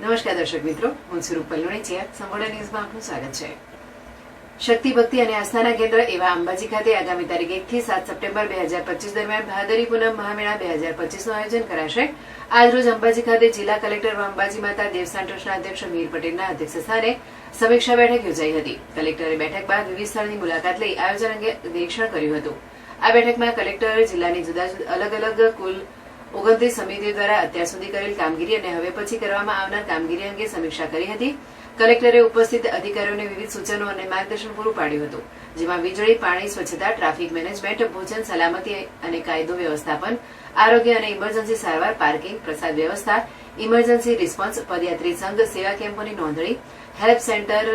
નમસ્કાર દર્શક મિત્રો, હું છું રૂપલ લુણીચિયા. સંપૂર્ણ ન્યૂઝમાં આપનું સ્વાગત છે. શક્તિ, ભક્તિ અને આસ્થાના કેન્દ્ર એવા અંબાજી ખાતે આગામી તારીખ એક થી સાત સપ્ટેમ્બર બે હજાર પચીસ દરમિયાન ભાદરી પૂનમ મહામેળા બે હજાર પચીસનું આયોજન કરાશે. આજરોજ અંબાજી ખાતે જિલ્લા કલેક્ટર અંબાજી માતા દેવસ્થાન ટ્રસ્ટના અધ્યક્ષ મીર પટેલના અધ્યક્ષ સ્થાને સમીક્ષા બેઠક યોજાઈ હતી. કલેક્ટરે બેઠક બાદ વિવિધ સ્થળની મુલાકાત લઈ આયોજન અંગે નિરીક્ષણ કર્યું હતું. આ બેઠકમાં કલેક્ટરે જિલ્લાની જુદા જુદા અલગ અલગ કુલ ઓગણત્રીસ સમિતિઓ દ્વારા અત્યાર સુધી કરેલ કામગીરી અને હવે પછી કરવામાં આવનાર કામગીરી અંગે સમીક્ષા કરી હતી. કલેક્ટરે ઉપસ્થિત અધિકારીઓને વિવિધ સૂચનો અને માર્ગદર્શન પૂરું પાડ્યું હતું, જેમાં વીજળી, પાણી, સ્વચ્છતા, ટ્રાફિક મેનેજમેન્ટ, ભોજન, સલામતી અને કાયદો વ્યવસ્થાપન, આરોગ્ય અને ઇમરજન્સી સારવાર, પાર્કિંગ, પ્રસાદ વ્યવસ્થા, ઇમરજન્સી રિસ્પોન્સ, પદયાત્રી સંઘ, સેવા કેમ્પોની નોંધણી, હેલ્પ સેન્ટર,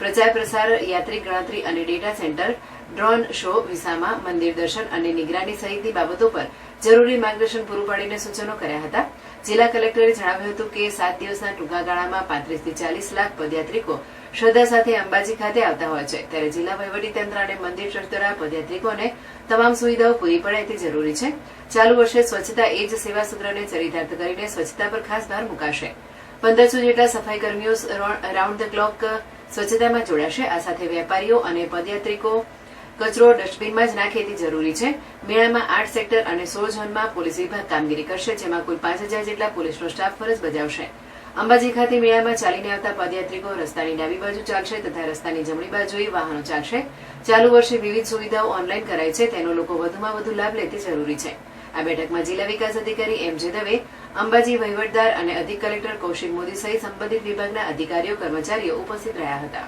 પ્રચાર પ્રસાર, યાત્રિક ગણતરી અને ડેટા સેન્ટર ડ્રોન શો, વિસામાં, મંદિર દર્શન અને નિગરાની સહિતની બાબતો પર જરૂરી માર્ગદર્શન પૂરું પાડીને સૂચનો કર્યા હતા. જિલ્લા કલેક્ટરે જણાવ્યું હતું કે સાત દિવસના ટૂંકા ગાળામાં પાંત્રીસથી ચાલીસ લાખ પદયાત્રિકો શ્રદ્ધા સાથે અંબાજી ખાતે આવતા હોય છે. ત્યારે જિલ્લા વહીવટીતંત્ર અને મંદિર ટ્રસ્ટ દ્વારા પદયાત્રિકોને તમામ સુવિધાઓ પૂરી પડે તે જરૂરી છે. ચાલુ વર્ષે સ્વચ્છતા એ જ સેવા સૂત્રને ચરિતાર્થ કરીને સ્વચ્છતા પર ખાસ ભાર મુકાશે. પંદરસો જેટલા સફાઈ કર્મીઓ રાઉન્ડ ધ ક્લોક સ્વચ્છતામાં જોડાશે. આ સાથે વેપારીઓ અને પદયાત્રિકો કચરો ડસ્ટબિનમાં જ નાખે જરૂરી છે. મેળામાં આઠ સેક્ટર અને સોળ ઝોનમાં પોલીસ વિભાગ કામગીરી કરશે, જેમાં કુલ પાંચ હજાર જેટલા પોલીસનો સ્ટાફ ફરજ બજાવશે. અંબાજી ખાતે મેળામાં ચાલીને આવતા પદયાત્રિકો રસ્તાની ડાબી બાજુ ચાલશે તથા રસ્તાની જમણી બાજુએ વાહનો ચાલશે. ચાલુ વર્ષે વિવિધ સુવિધાઓ ઓનલાઈન કરાઈ છે, તેનો લોકો વધુમાં વધુ લાભ લે તે જરૂરી છે. આ બેઠકમાં જિલ્લા વિકાસ અધિકારી એમ જે દવે, અંબાજી વહીવટદાર અને અધિક કલેક્ટર કૌશિક મોદી સહિત સંબંધિત વિભાગના અધિકારીઓ, કર્મચારીઓ ઉપસ્થિત રહ્યા હતા.